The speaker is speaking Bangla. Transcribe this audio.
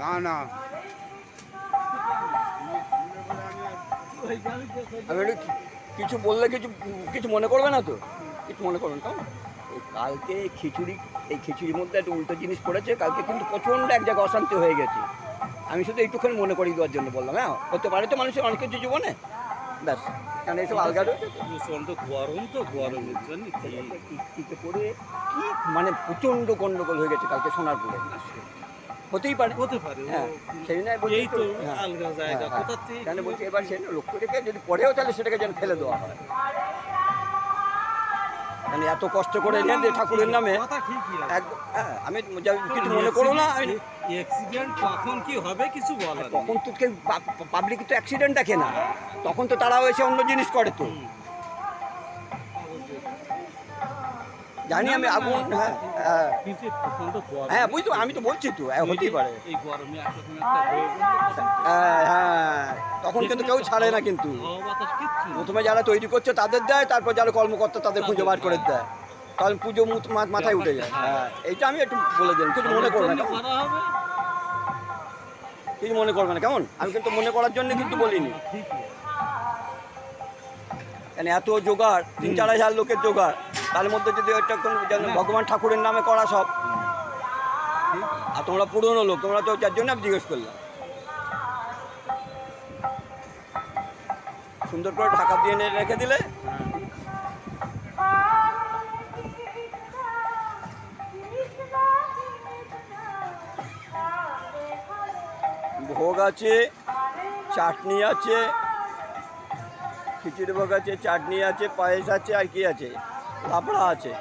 না না। একটু কিছু বললে কিছু কিছু মনে করবে না তো? কিছু মনে করবেন কেমন? কালকে খিচুড়ি এই খিচুড়ির মধ্যে একটা উল্টো জিনিস পড়েছে, কালকে কিন্তু প্রচণ্ড এক জায়গায় অশান্তি হয়ে গেছে। আমি শুধু একটুখানি মনে করিয়ে দেওয়ার জন্য বললাম হ্যাঁ হতে পারে তো মানুষের অনেক কিছু জীবনে। ব্যাস। কারণ এইসব আলগা প্রচণ্ড গরম তো গরমের জন্য কি? পড়ে কি মানে প্রচণ্ড গন্ডগোল হয়ে গেছে কালকে সোনারপুরে। হতেই পারে। হতে পারে হ্যাঁ সেই জন্য বলছি তো হ্যাঁ। আলগা জায়গা হ্যাঁ, হ্যাঁ। কোথা থেকে কেন বলছি এবার সে লক্ষ্য রেখে যদি পড়েও তাহলে সেটাকে যেন ফেলে দেওয়া হয়। মানে এত কষ্ট করে এলেন যে ঠাকুরের নামে। হ্যাঁ আমি কিছু মনে করো না আমি অ্যাক্সিডেন্ট কখন কি হবে কিছু নেই। তখন তো কেউ পাবলিক তো অ্যাক্সিডেন্ট দেখে না। তখন তো তারাও এসে অন্য জিনিস করে তো। জানি আমি আগুন হ্যাঁ হ্যাঁ হ্যাঁ বুঝতে আমি তো বলছি তো হ্যাঁ, হতেই পারে হ্যাঁ হ্যাঁ তখন কিন্তু কেউ ছাড়ে না কিন্তু। প্রথমে যারা তৈরি করছে তাদের দেয় তারপর যারা কর্মকর্তা তাদের খুঁজে বার করে দেয় কারণ পুজো মাথায় উঠে যায় হ্যাঁ এইটা আমি একটু বলে দিলাম কিছু মনে করবে না কিছু মনে করবে না কেমন আমি কিন্তু মনে করার জন্য কিন্তু বলিনি কেন এত জোগাড় তিন চার হাজার লোকের জোগাড় তার মধ্যে যদি কোনো যেন ভগবান ঠাকুরের নামে করা সব। আর তোমরা পুরনো লোক, তোমরা তো যার জন্য জিজ্ঞেস করলাম সুন্দর করে ঢাকা দিয়ে রেখে দিলে। ভোগ আছে, চাটনি আছে, খিচুড়ি ভোগ আছে, চাটনি আছে, পায়েস আছে, আর কি আছে? লাবড়া আছে